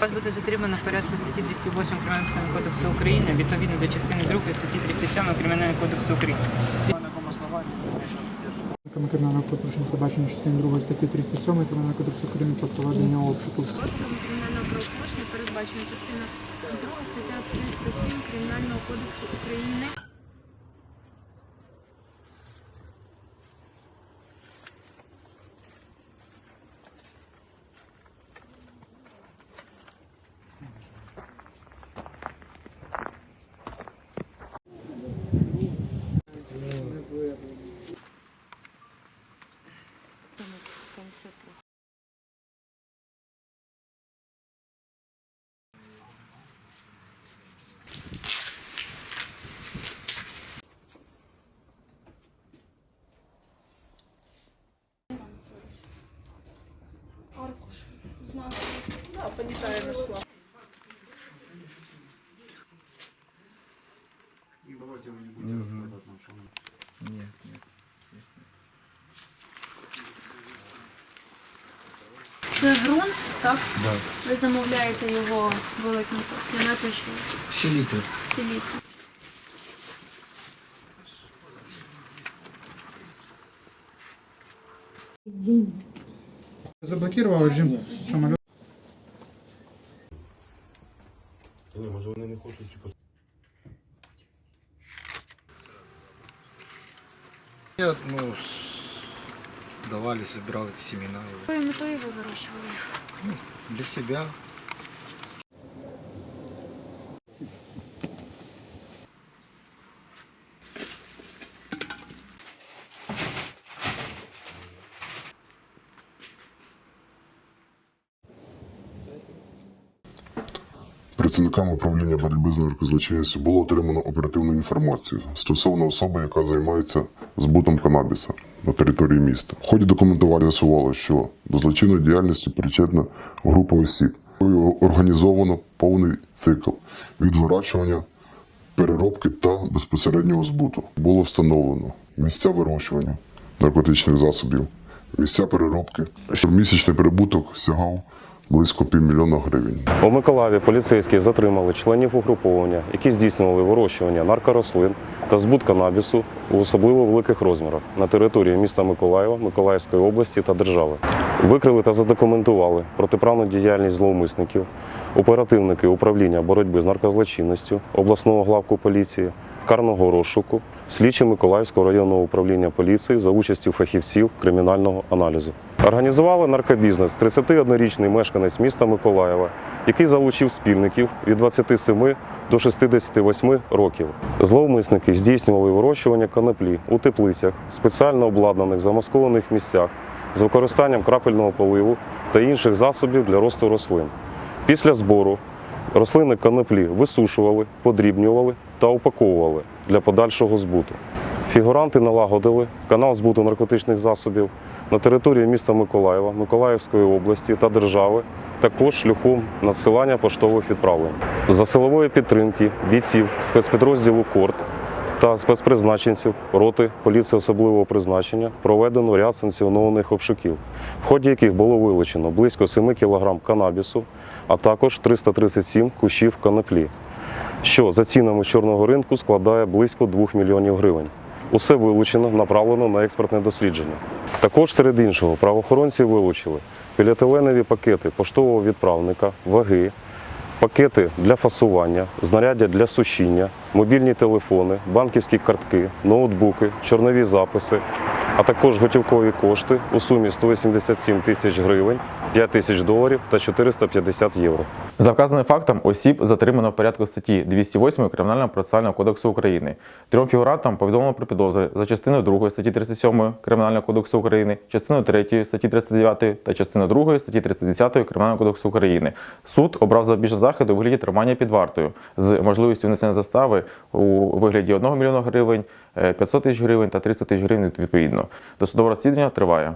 Вас буде затримано в порядку статті 208 Кримінального кодексу України відповідно до частини 2 статті 37 Кримінального кодексу України. Кримінального порушення собачення частини 2 статті 307 Кримінального кодексу України про проведення обшуку. Кримінального правопорушення передбачена частина 2 стаття 307 Кримінального кодексу України. Знак. Да, понятая нашла. Давайте вы не будете рассказывать нам, что мы... Це ґрунт, так? Ви замовляєте його великим кілометром чи Селітр. селітр. Заблокував режим самоліту. Ні, може вони не хочуть типу, Я, ну, с- давали, собирал эти семена Якою метою ви вирощували? для себя. Працівниками управління боротьби з наркозлочинністю було отримано оперативну інформацію стосовно особи, яка займається збутом канабіса на території міста. В ході документування з'ясувалося, що до злочинної діяльності причетна група осіб. Організовано повний цикл від вирощування, переробки та безпосереднього збуту. Було встановлено місця вирощування наркотичних засобів, місця переробки, щоб місячний прибуток сягав близько півмільйона гривень. У Миколаєві поліцейські затримали членів угруповання, які здійснювали вирощування наркорослин та збут канабісу у особливо великих розмірах на території міста Миколаєва, Миколаївської області та держави. Викрили та задокументували протиправну діяльність зловмисників, оперативники управління боротьби з наркозлочинністю обласного главку поліції, карного розшуку, слідчі Миколаївського районного управління поліції за участю фахівців кримінального аналізу. Організували наркобізнес 31-річний мешканець міста Миколаєва, який залучив спільників від 27 до 68 років. Зловмисники здійснювали вирощування коноплі у теплицях, спеціально обладнаних замаскованих місцях з використанням крапельного поливу та інших засобів для росту рослин. Після збору рослини коноплі висушували, подрібнювали та упаковували для подальшого збуту. Фігуранти налагодили канал збуту наркотичних засобів на території міста Миколаєва, Миколаївської області та держави, також шляхом надсилання поштових відправлень. За силової підтримки бійців спецпідрозділу КОРТ та спецпризначенців роти поліції особливого призначення проведено ряд санкціонованих обшуків, в ході яких було вилучено близько 7 кг канабісу, а також 337 кущів коноплі, що за цінами чорного ринку складає близько 2 мільйонів гривень. Усе вилучено, направлено на експертне дослідження. Також серед іншого правоохоронці вилучили поліетиленові пакети поштового відправника, ваги, пакети для фасування, знаряддя для сушіння, мобільні телефони, банківські картки, ноутбуки, чорнові записи, а також готівкові кошти у сумі 187 тисяч гривень, 5 тисяч доларів та 450 євро. За вказаним фактом осіб затримано в порядку статті 208 Кримінального процесуального кодексу України. Трьом фігурантам повідомлено про підозри за частиною 2 статті 37 Кримінального кодексу України, частиною 3 статті 309 та частиною 2 статті 310 Кримінального кодексу України. Суд обрав запобіжний заходи у вигляді тримання під вартою з можливістю внесення застави у вигляді 1 мільйона гривень, е, 500 тисяч гривень та 300 тисяч гривень відповідно. Досудове розслідування триває.